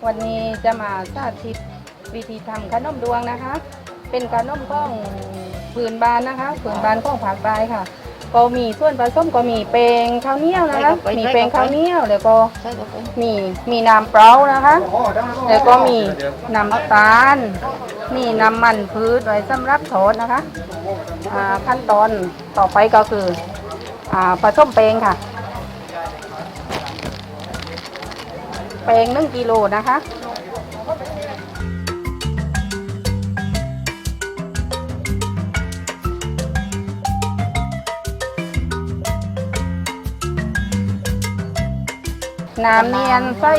ดีค่ะอ่าวันนี้จะมาสาธิตวิธีทำขนมดวงนะคะ เป็นขนมข้องผืนบานนะคะผืนบานของผักใต้ค่ะ ก็มีส่วนผสมก็มีแป้งข้าวเหนียวนะคะ มีแป้งข้าวเหนียวแล้วก็ใช่ครับผมมีมีน้ำเปล่านะคะ แล้วก็มีน้ำตาล มีน้ำมันพืชไว้สำหรับทอดนะคะอ่าขั้นตอนต่อไปก็คืออ่าผสมแป้งค่ะ แป้งหนึ่งกิโลนะคะน้ำเนียนใส่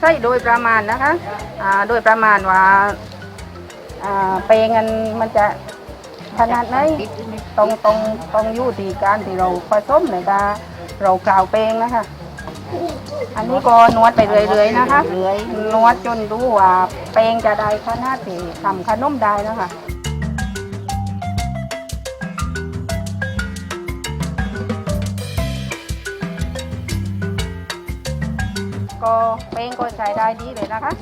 ใส่โดยประมาณนะคะอ่าโดยประมาณว่าอ่าเปลงกันมันจะขนาดไหนติดอยู่นี่ตรงตรงตรงอยู่ที่การที่เราผสมในกาเรากล่าวเปลงนะคะ อันนี้ก็นวดไปเรื่อยๆนะคะเรื่อยนวดจนดูว่าเปลงจะได้ขนาดที่ทำขนมได้แล้วค่ะก็เปลงก็ใช้ได้ดีเลยนะคะ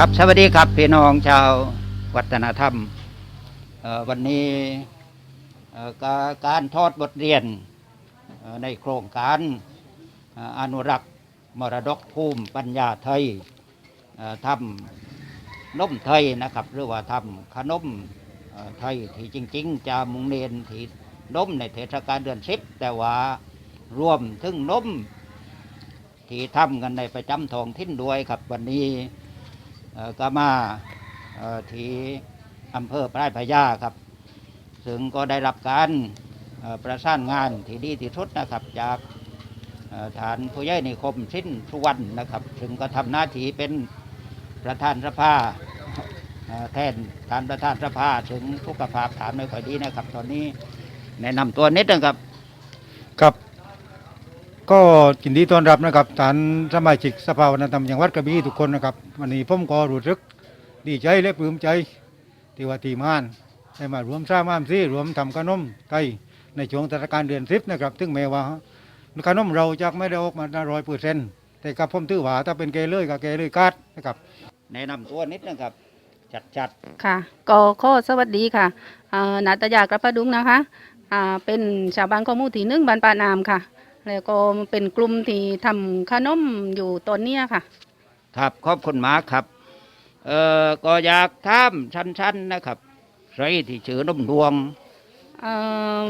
ครับสวัสดีครับพี่น้องชาววัฒนธรรมวันนี้กาการทอดบทเรียนในโครงการอนุรักษ์มรดกภูมิปัญญาไทยทำนมไทยนะครับหรือว่าทำขนมไทยที่จริง ๆ จะมุงเน้นที่นมในเทศกาลเดือนสิบแต่ว่ารวมถึงนมที่ทำกันในประจำทองถิ่นด้วยครับวันนี้ ก็มาที่อำเภอปลายพระยาครับ ซึ่งก็ได้รับการประสานงานที่ดีที่สุดนะครับ จากฐานผู้ใหญ่นิคมสิ้นสุวรรณนะครับ ซึ่งก็ทำหน้าที่เป็นประธานสภาแทนการประธานสภาถึงสุขภาพฐานไม่ค่อยดีนะครับ ตอนนี้แนะนำตัวนิดนึงครับ ก็ยินดีต้อนรับนะครับฐานสมาชิกสภาวัฒนธรรมจังหวัดกระบี่ทุกคนนะครับวันนี้ผมก็รู้สึกดีใจและปลื้มใจที่ว่าทีมงานได้มารวมสร้างมามซีรวมทำขนมไทยในช่วงเทศกาลเดือนสิบนะครับซึ่งแม้ว่าขนมเราจะไม่ได้ออกมาร้อยเปอร์เซ็นต์แต่กับผมถือว่าถ้าเป็นเกเลยกับเกเลยกัดนะครับแนะนำตัวนิดนะครับจัดจัดค่ะก็ข้อสวัสดีค่ะอ่านาตยากระพดุงนะคะอ่าเป็นชาวบ้านข้อมูลที่นึ่งบ้านปานามค่ะ แล้วก็เป็นกลุ่มที่ทำขนมอยู่ตอนเนี้ยค่ะ ครับขอบคุณมากครับ เอ่อก็อยากถามชั้นๆนะครับใครที่ชื่อนมดวง เอ่อ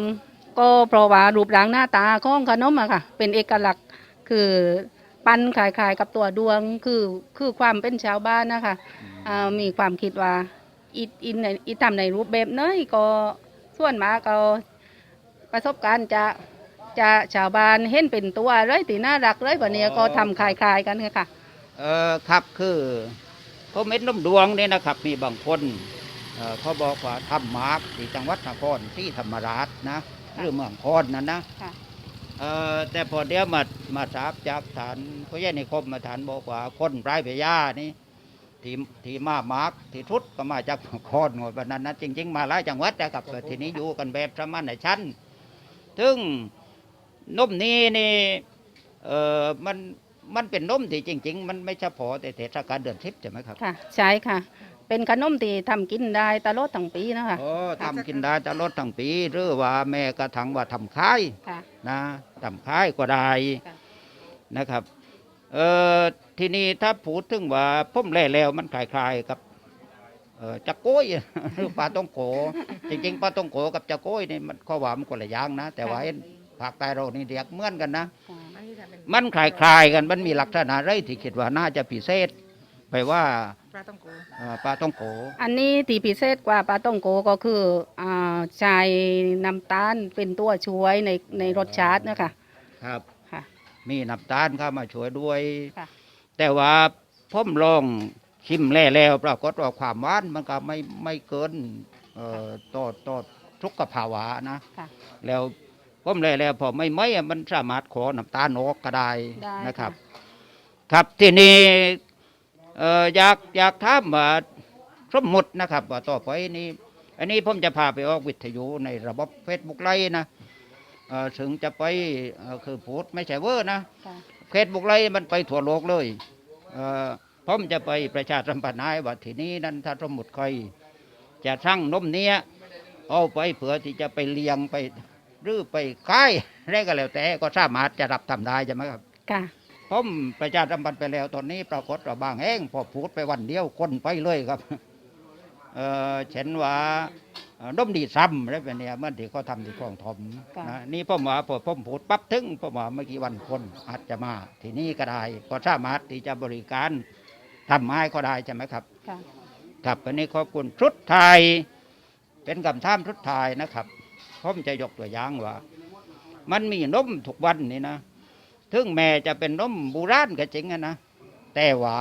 ก็เพราะว่ารูปร่างหน้าตาของขนมอะค่ะ เป็นเอกลักษณ์คือปั้นคล้ายๆกับตัวดวงคือคือความเป็นชาวบ้านนะคะอ่ามีความคิดว่าอีอินในอีทำในรูปแบบเนยก็ส่วนมากก็ประสบการณ์จะ จะชาวบ้านเห็นเป็นตัวเลยตีน่ารักเลยวันนี้ก็ทำคล้ายๆกันค่ะ เอ่อครับคือเขาเม็ดนมดวงเนี่ยนะครับ มีบางคนเอ่อเขาบอกว่าทำมาร์กที่จังหวัดนครที่ธรรมราชนะหรือเมืองคอนนั่นนะค่ะ เอ่อแต่พอเดี๋ยวมามาทราบจากฐานพระยานิคมมาฐานบอกว่าคนไร้พยานี่ที่ที่มามาร์กที่ทุดก็มาจากนครหมดวันนั้นนะจริง ๆ มาหลายจังหวัดนะครับแต่ทีนี้อยู่กันแบบสมานในชั้น ซึ่ง นมนี้นี่เอ่อมันมันเป็นนมที่จริง ๆ มันไม่เฉพาะแต่เทศกาลเดือนทิพย์ใช่ไหมครับค่ะ ใช่ค่ะ เป็นขนมที่ทำกินได้ตลอดทั้งปีนะคะโอ้ทำกินได้ตลอดทั้งปี หรือว่าแม่กระถังว่าทำขายค่ะ นะทำขายก็ได้ค่ะ นะครับเอ่อทีนี้ถ้าพูดถึงว่าพุ่มแล่แล้วมันคล้ายๆกับเอ่อจักโก้ย หรือปลาต้องโกจริงๆปลาต้องโกกับจักโก้ยนี่มันข้อว่ามันคนละอย่างนะแต่ว่าเห็น ภาคใต้เรานี่เรียกเหมือนกันนะ มันคล้ายๆกันมันมีลักษณะอะไรที่คิดว่าน่าจะพิเศษ ไปว่าปลาต้องโกเอ่อปลาต้องโก อันนี้ที่พิเศษกว่าปลาต้องโกก็คืออ่าใช้น้ำตาลเป็นตัวช่วยในในรสชาตินะคะครับค่ะมีน้ำตาลเข้ามาช่วยด้วยค่ะแต่ว่าผมลองชิมแล่แล้วปรากฏว่าความหวานมันก็ไม่ไม่เกินเอ่อต่อต่อทุกขภาวะนะค่ะแล้ว ผมแล่แล้วพอไม่ไม่อะมันสามารถขอน้ำตาลออกก็ได้ได้นะครับค่ะครับทีนี้เอ่ออยากอยากถามว่าสมมตินะครับว่าต่อไปนี้อันนี้ผมจะพาไปออกวิทยุในระบบเฟซบุ๊กไลน์นะเอ่อถึงจะไปเอ่อคือพูดไม่ใช่เวอร์นะค่ะเฟซบุ๊กไลน์มันไปทั่วโลกเลยเอ่อผมจะไปประชาสัมพันธ์ให้ว่าทีนี้นั้นถ้าสมมติใครจะสั่งนมเนี้ยเอาไปเผื่อที่จะไปเลี้ยงไป หรือไปขายอะไรก็แล้วแต่ก็สามารถจะรับทำได้ใช่ไหมครับค่ะผมประชาสัมพันธ์ไปแล้วตอนนี้ปรากฏว่าบางแห่งพอพูดไปวันเดียวคนไปเลยครับ เออเช่นว่าเอ่อนมดีซ้ำอะไรแบบเนี้ยเมื่อที่เขาทำที่คลองถมค่ะนะนี่ผมว่าพอผมพูดปั๊บถึงผมว่าเมื่อกี้วันคนอาจจะมา ที่นี่ก็ได้ก็สามารถที่จะบริการทำไม้ก็ได้ใช่ไหมครับค่ะครับอันนี้ขอบคุณชุดไทย เป็นคำถามชุดไทยนะครับ ผมจะยกตัวอย่างว่า มันมีนมทุกวันนี่นะถึงแม้จะเป็นนมโบูราณก็จริงอะนะแต่ว่า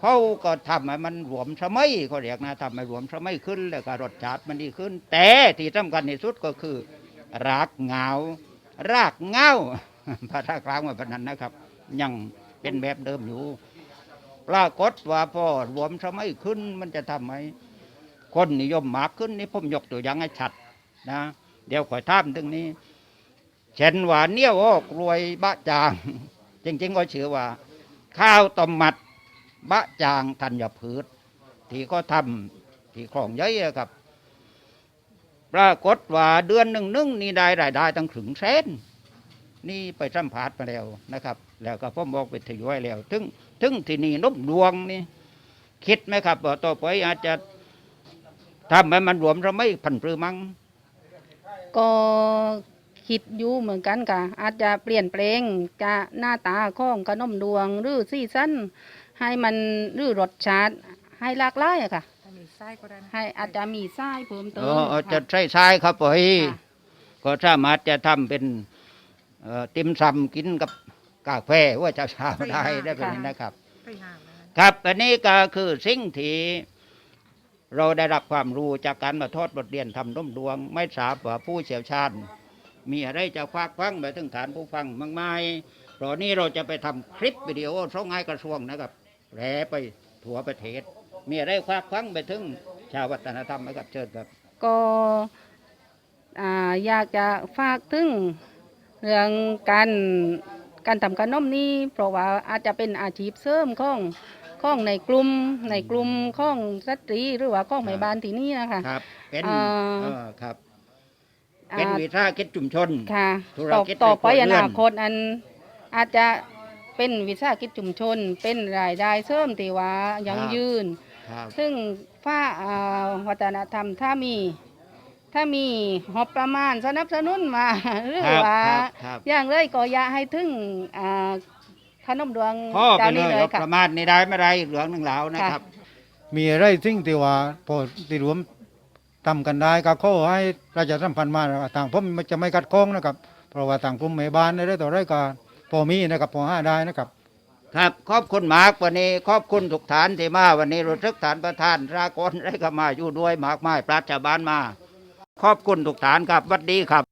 เขาก็ทำให้มันรวมสมัยเขาเรียกนะทำให้รวมสมัยขึ้น แล้วก็รสชาติมันดีขึ้น แต่ที่สำคัญที่สุดก็คือรากเหงารากเงาภาษากลางว่าแบบนั้นนะครับ ยังเป็นแบบเดิมอยู่ปรากฏว่าพอรวมสมัยขึ้นมันจะทำให้ คนนิยมมากขึ้นนี่ผมยกตัวอย่างให้ชัดนะเดี๋ยวขอยถามถึงนี้ เช่นว่าเนี้ยวอกรวยบะจาง จริง ๆ ก็ชื่อว่า ข้าวต้มมัดบะจางธัญพืช ที่ก็ทำที่ของเยอะครับ ปรากฏว่าเดือนหนึ่งนึงนี่ได้รายได้ตั้งถึงแสนนี่ไปสัมผัสมาแล้วนะครับ แล้วก็ผมบอกไปถือไว้แล้ว ถึงถึงที่นี่นบดวงนี่ คิดไหมครับว่าต่อไปอาจจะ ทำให้มันรวมเราไม่พันปรือมั้งก็คิดอยู่เหมือนกันค่ะ อาจจะเปลี่ยนแปลงจะหน้าตาของขนมดวง หรือซีซั่นให้มันหรือรสชาติให้หลากหลายอะค่ะถ้ามีไส้ก็ได้นะให้อาจจะมีไส้เพิ่มเติเอมอเอาจะค่ะ ใช้ใช้ครับไปค่ะ ก็สามารถจะทำเป็นเอ่อติมซำกินกับกาแฟว่าจะเช้าๆได้ได้แบบนี้นะครับไส้ห่างนะคะครับอันนี้ก็คือสิ่งที่ เราได้รับความรู้จากการมาทอดบทเรียนทำน้มดวง ไม่ทราบว่าผู้เชี่ยวชาญ มีอะไรจะควักฟังไปถึงฐานผู้ฟังมากมายเพราะนี้เราจะไปทำคลิปวิดีโอส่งให้กระทรวงนะครับแหลไปทั่วประเทศ มีอะไรควักควังไปถึงชาววัฒนธรรมไหมครับเชิญครับ ก็ออยากจะฝากถึงเรื่องการการทำขนมนี้เพราะว่าอาจจะเป็นอาชีพเสริมของ ของในกลุ่มในกลุ่มของสตรีหรือว่าของแม่บ้านที่นี่นะคะครับเป็นอ่าเออครับ เป็นวิสาหกิจชุมชน ค่ะธุรต่อกิจต่อไปในครัวอเรือน นาคตอันอาจจะเป็นวิสาหกิจชุมชน เป็นรายได้เสริมที่ว่ายังยืน ครับ ซึ่งฝ้าอ่าวัฒนธรรมถ้ามี ถ้ามีงบประมาณสนับสนุนมา หรือครับว่าครับครับ อย่างเลยก็อยากให้ถึงอ่า ขนมดวงพ่อไปเจ้าเลนี้ยเลยเอาค่ะประมาณนี้ได้ไม่ได้อีกเหลืองหนึ่งแล้วนะครับ มีอะไรสิ่งที่ว่าพอที่รวมทำกันได้ก็ขอให้ประชาสัมพันธ์มานะครับทางผมมันจะไม่กัดข้องนะครับ เพราะว่าทางกลุ่มแม่บ้านได้ต่อได้ก็พอมีนะครับพอห้าได้นะครับ ครับขอบคุณมากวันนี้ขอบคุณทุกฐานที่มาวันนี้รู้สึกฐานประธานรากรได้ก็มาอยู่ด้วยมากมายปราชญ์ชาวบ้านมา ขอบคุณทุกฐานครับหวัดดีครับ